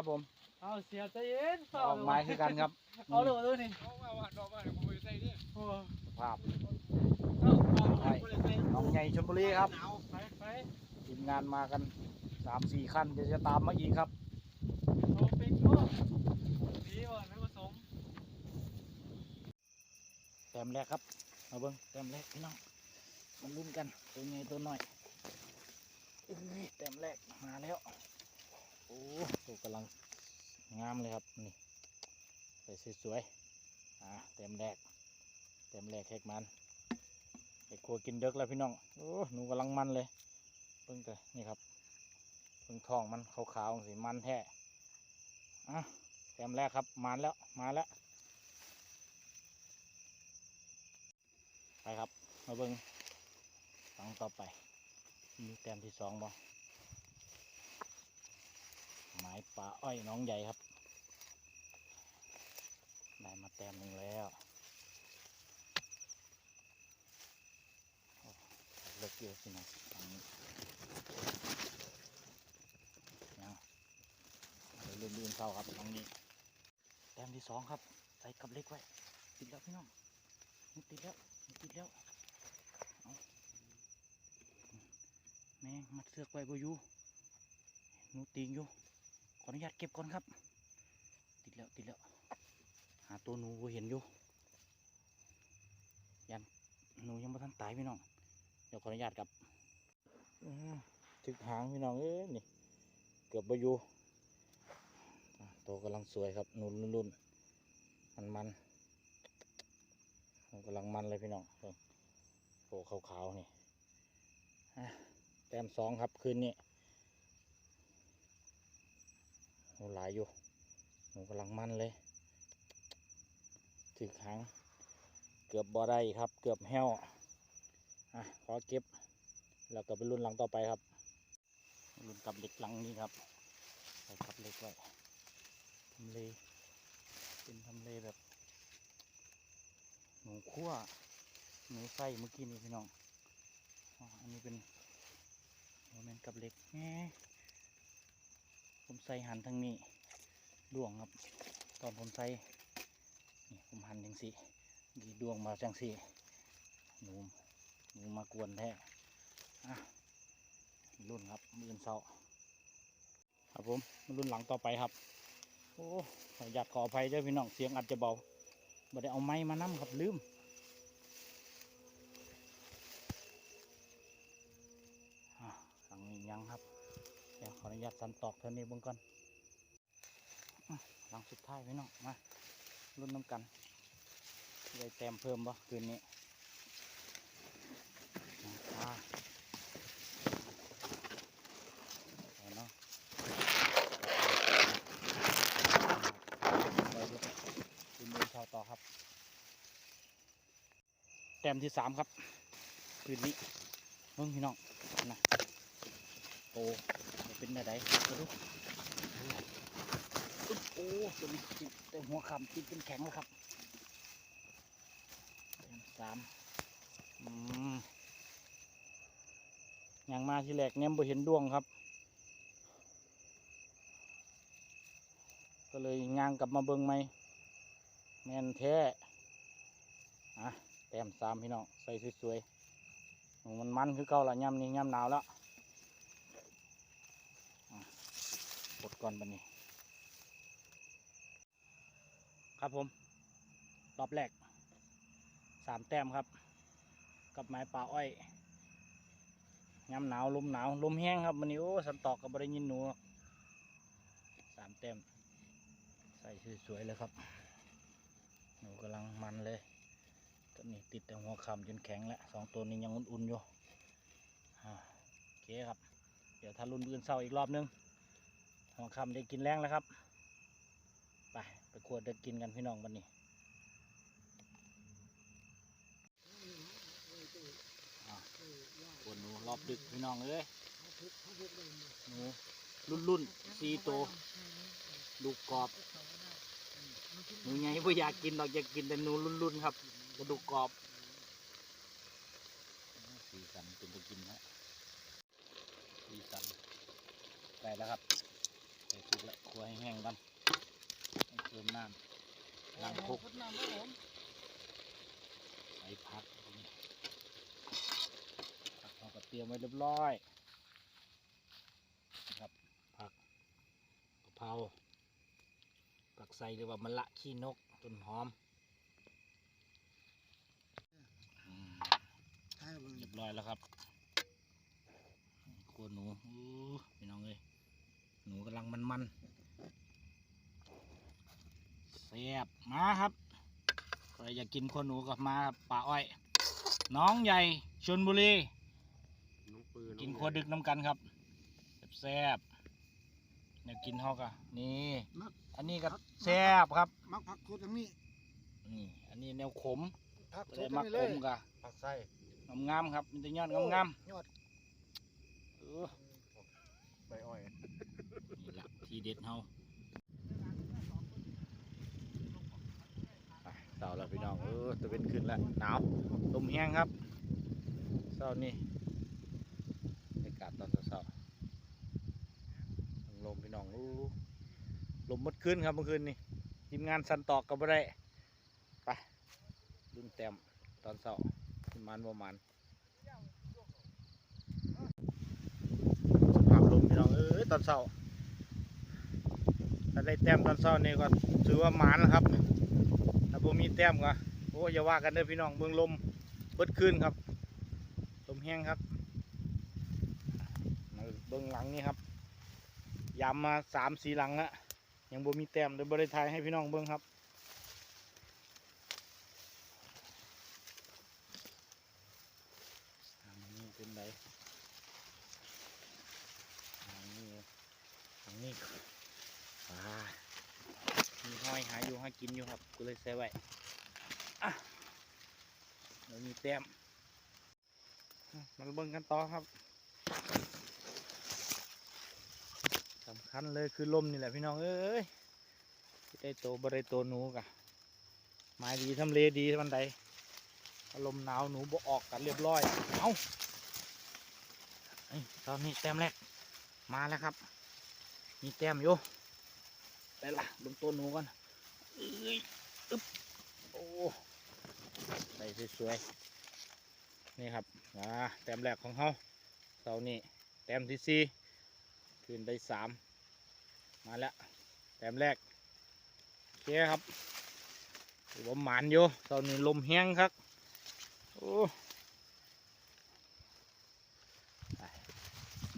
ครับผมเอาเสียใจเย็นออกไม้คือกันครับเอาเลยเอาเลยนี่เอาว่าว่าดอกว่าผมไปใส่ดิโอ้ภาพเอาเอาเอาไปเลยไปน้องใหญ่ชลบุรีครับไปไปทีมงานมากันสามสี่คันเดี๋ยวจะตามมาอีกครับเอาเป็กโอ้ดีว่ะไม่ผสมแต้มแรกครับมาเบิ้งแต้มแรกพี่น้องมันลุ้นกันตัวใหญ่ตัวน้อยอุ้ยแต้มแรกมาแล้วโอ้ตัวกำลังงามเลยครับนี่ใส่สวยๆอ่าแต้มแรกแต้มแรกแขกมันไอ้ครัวกินเด็กแล้วพี่น้องโอ้หนูกำลังมันเลยเพิ่งแต่นี่ครับเพิ่งทองมันขาวๆสีมันแท้อะแต้มแรกครับมันแล้วมาแล้วไปครับมาเบิ้งฟังต่อไปมีแต้มที่สองบ่ ป่าอ้อยน้องใหญ่ครับ ได้มาแต้มหนึ่งแล้วเลิกเยอะสินะทางนี้ยังเอาไปเล่นลื่นเข้าครับทางนี้ แต้มที่สองครับ ใส่กับเล็กไว้ ติดแล้วพี่น้องมันติดแล้วมันติดแล้วเอาแม่งมัดเสือกไว้บ่อยู่หนูติงอยู่ ออนุญาตเก็บก่อนครับ ติดแล้วติดแล้ว หาตัวหนูเห็นอยู่ยันหนูยังไม่ทันตายพี่น้องเดี๋ยวขออนุญาตครับถึกหางพี่น้องเอ้ยนี่ เกือบบ่อยู่ตัวกำลังสวยครับหนูรุ่นๆมันมันมันกำลังมันเลยพี่น้องเบิ่งโผล่ขาวๆนี่แต้มสองครับคืนนี้ โหหลายอยู่ หนูกำลังมันเลยถือหางเกือบบ่อได้ครับ เกือบแห้วอะขอเก็บ แล้วก็ไปรุ่นหลังต่อไปครับ รุ่นกับเหล็กหลังนี้ครับใส่กับเหล็กไว้ทำเลเป็นทำเลแบบ หนูคั่วหนูไส้เมื่อกี้นี้พี่น้องอ๋ออันนี้เป็นโมเมนต์กับเหล็กแหม ผมใส่หันทางนี้ดวงครับ ตอนผมใส่นี่ผมหันจังสิดีดวงมาจังสิหนูหนูมากวนแท้อะรุ่นครับมือเสาครับผมมารุ่นหลังต่อไปครับ โอ้อยากขออภัยเจ้าพี่น้องเสียงอาจจะเบาบ่ได้เอาไม้มานํครับลืมหลังนี้ยังครับ เดี๋ยวขออนุญาตสันตอกเท่านี้เบิ่งก่อนหลังสุดท้ายพี่น้องมารุ่นน้ำกันได้แต้มเพิ่มบ่คืนนี้อ่าเนาะไปดูคืนนี้ช้าต่อครับ แต้มที่สามครับ คืนนี้เพิ่งพี่น้องนะโอ้จะ เป็นอะไรมาดูอึ๊บโอ้ตัวนี้ติดแต่หัวคำติดเป็นแข็งแล้วครับสามอืมยังมาทีแรกเนี่ยบ่เห็นดวงครับ ก็เลยย่างกลับมาเบิ่งไหมแม่นแท้อะแต้มสามพี่น้องใส่สวยๆมันมันคือเก่าละย่ำนี้ย่ำหนาวแล้วอะ กดก่อนบันนี้ ครับผม รอบแรกสามแต้มครับ กับไม้ป่าอ้อยย่ำหนาวลมหนาวลมแห้งครับวันนี้โอ้สันตอกกับบริยินหนูสามแต้มใส่สวยๆเลยครับ หนูกำลังมันเลยตัวนี้ติดแต่หัวคำจนแข็งแล้วสองตัวนี้ยังอุ่นๆอยู่โอเคครับ เดี๋ยวถ้ารุ่นอื่นเศร้าอีกรอบนึง หัวคำได้กินแรงแล้วครับ ไปไปขวดเด็กกินกันพี่น้องวันนี้ขวดหนูรอบดึกพี่น้องเอ้ยหนูรุ่นรุ่นๆสี่ตัวลูกกรอบหนูไงไม่อยากกินหรอกอยากกินแต่หนูรุ่นรุ่นๆครับกระดูกกรอบสีสันเป็นตะกินฮะสีสันได้แล้วครับ ใส่ถุงละครัวให้แห้งกันให้เติมน้ำล้างคุกพุดน้ำครับผมใส่ผักผักเราก็เตรียมไว้เรียบร้อยนะครับผักกะเพราผักใส่หรือว่ามะละขี้นกต้นหอมอืมใช่เบิ่งเรียบร้อยแล้วครับครัวหนูอู้พี่น้องเอ้ย หนูกำลังมันๆแซ่บมาครับใครอยากกินครัวหนูกับมาครับป่าอ้อยน้องใหญ่ชนบุรีน้องปืนกินครัวดึกน้ำกันครับแซ่บๆเนี่ยกินเขากะนี่มักอันนี้ก็แซ่บครับมักผักสดอย่างนี้นี่อันนี้แนวขมผักสเลยดมักอย่างนี้เลยขมกะผักไส้งามๆครับมันจะยอดงามยอดๆเออ ใบอ้อย นี่ละที เด็ดเฮาไปเสาแล้วพี่น้องเออตะเวนขึ้นแล้วหนาวลมแห้งครับเช้านี่บรรยากาศตอนเช้าลมพี่น้องอู้ลมมดขึ้นครับเมื่อคืนนี่ทีมงานสันตอกกับบ่ได้ไปรุ่นแต้มตอนเช้าประมาณประมาณสภาพลมพี่น้องเอ้ยตอนเช้าาได้แต้มตอนเช้านี่ก็ถือว่าหมานแล้วครับถ้าผมมีแต้มก็โอ้อย่าว่ากันเด้อพี่น้องเมืองลมเบิดขึ้นครับลมแห้งครับมาเบื้องหลังนี่ครับยามมาสามสี่หลังแล้วยังบ่มีแต้มเดี๋ยวบริทายให้พี่น้องเบื้องครับหลังนี้เป็นไรหลังนี้หลังนี้ อ่ามีห้อยหาอยู่หากินอยู่ครับก็เลยใส่ไว้อะเดี๋ยวมีแต้มอะมาเบิ่งกันต่อครับสำคัญเลยคือลมนี่แหละพี่น้องเอ้ยได้โตบริโตหนูกะไม้ดีทำเลดีวันใดถ้าลมหนาวหนูบออกกันเรียบร้อยเอาเอ้ยตอนนี้แต้มแรกมาแล้วครับ มีแต้มอยู่ไปละเบิ่งตัวหนูก่อนเอ้ยอึ๊บโอ้ ใส่สวยๆนี่ครับอ่าแต้มแรกของเขาเสานี่แต้มที่สี่ขึ้นได้สามมาแล้วแต้มแรกโอเคครับถือว่าหมานอยู่เสานี่ลมแห้งครับโอ้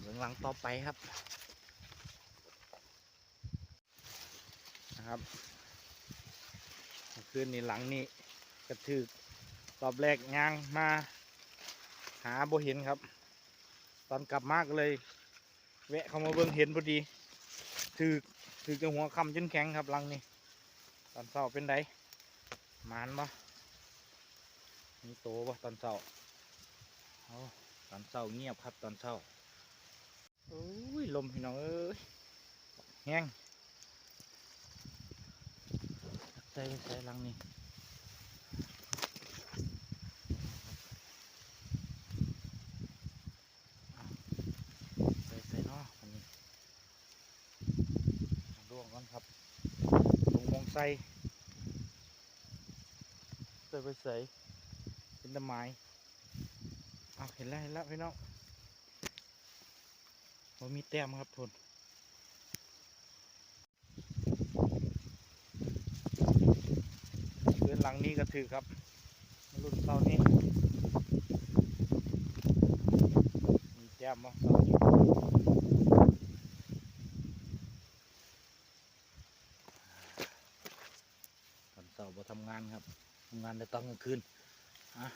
เบื้องหลังต่อไปครับนะครับเมื่อคืนนี้หลังนี้ กระถือรอบแรกยางมา หาโบเห็นครับ ตอนกลับมากเลย แวะเข้ามาเบิ่งเห็นพอดีถือถือกับหัวคำจนแข็งครับลังนี้ตอนเช้าเป็นไดมานบ่มีโตบ่ตอนเช้าโอ้ตอนเช้าเงียบครับตอนเช้าโอ้ยลมพี่น้องเอ้ยแห้งใส่ใส่ลังนี่อ้าวใส่ใส่เนาะอันนี้ร่วงก่อนครับลงมอง ใส่ใส่ไปใส่เป็นต้นไม้เอาวเห็นแล้วเห็นแล้วพี่น้องผมมีแต้มครับทุนเดือนหลังนี้ก็ถือครับรุ่นเสานี้มีแจ่มมั้เสานี้ตอนเสาร์บ่ทำงานครับทำ งานในตอนกลางคืนอะ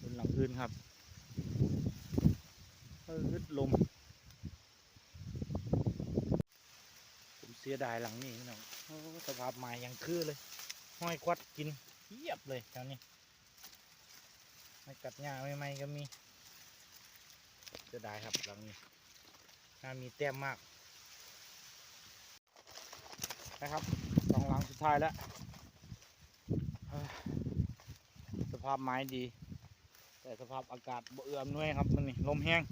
รุ่นหลังคืนครับเอออึดลม ผมเสียดายหลังนี้พี่น้องสภาพใหม่ยังคือเลย ห้อยควัดกินเยียบเลยแถวนี้ไม่กัดหญ้าไม่ไม่ๆก็มีเสียดายครับหลังนี้น่ามีแต้มมากนะครับสองหลังสุดท้ายแล้วเอ้ยสภาพไม้ดี แต่สภาพอากาศบเอื้อมน้วยครับมันนี่ลมแห้ง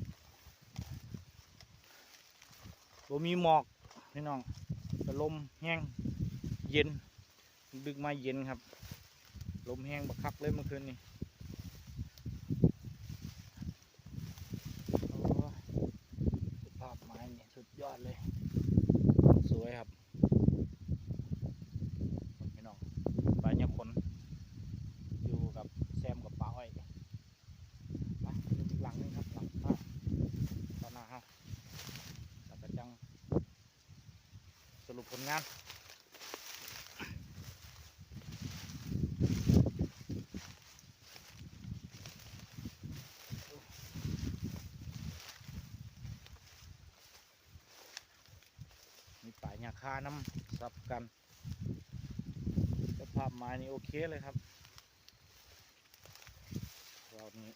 บ่มีหมอกพี่น้องแต่ลมแห้งเย็นดึกมาเย็นครับ ลมแห้งบักคักเลยเมื่อคืนนี้โอ้ยสภาพไม้นี่สุดยอดเลย สวยครับพี่น้องปลาเนี่ยขนอยู่กับแซมกับปลาอ้อยไปดูอีกหลังหนึงครับหลังข้างตอนหน้าเฮาแล้วก็จังสรุปผลงาน มีป่ายาคา น้ำสับกันสภาพไม้นี่โอเคเลยครับรอบนี้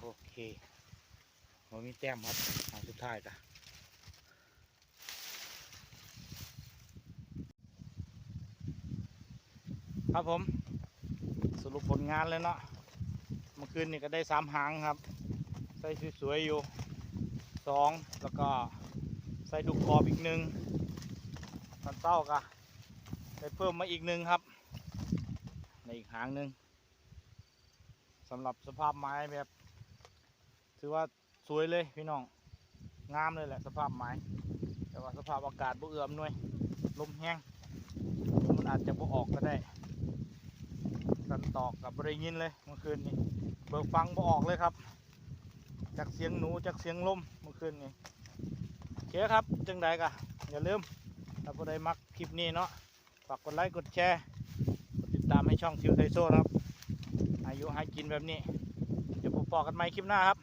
โอเคมันมีแต้มครับเอาสุดท้ายจ้ะครับผมสรุปผลงานเลยเนาะเมื่อคืนนี่ก็ได้สามหางครับ ใส่สวยๆอยู่สองแล้วก็ใส่ดุกกรอบอีกหนึ่งมันเต้ากะได้เพิ่มมาอีกหนึ่งครับ ในอีกหางหนึ่งสำหรับสภาพไม้แบบ ถือว่าสวยเลยพี่น้องงามเลยแหละสภาพไม้ แต่ว่าสภาพอากาศบ่เอื้อมหน่วยลมแห้งมันอาจจะบ่ออกก็ได้สันตอกกับบริยินเลยเมื่อคืนนี้เบิกฟังบ่ออกเลยครับ จากเสียงหนูจากเสียงลมเมื่อคืนนี้โอเคครับจังใดกะอย่าลืมถ้าผู้ใดมักคลิปนี้เนาะฝากกดไลค์กดแชร์กดติดตามให้ช่องทิวไทโซ่นครับ อายุหากินแบบนี้ เดี๋ยวผมบอกกันใหม่คลิปหน้าครับ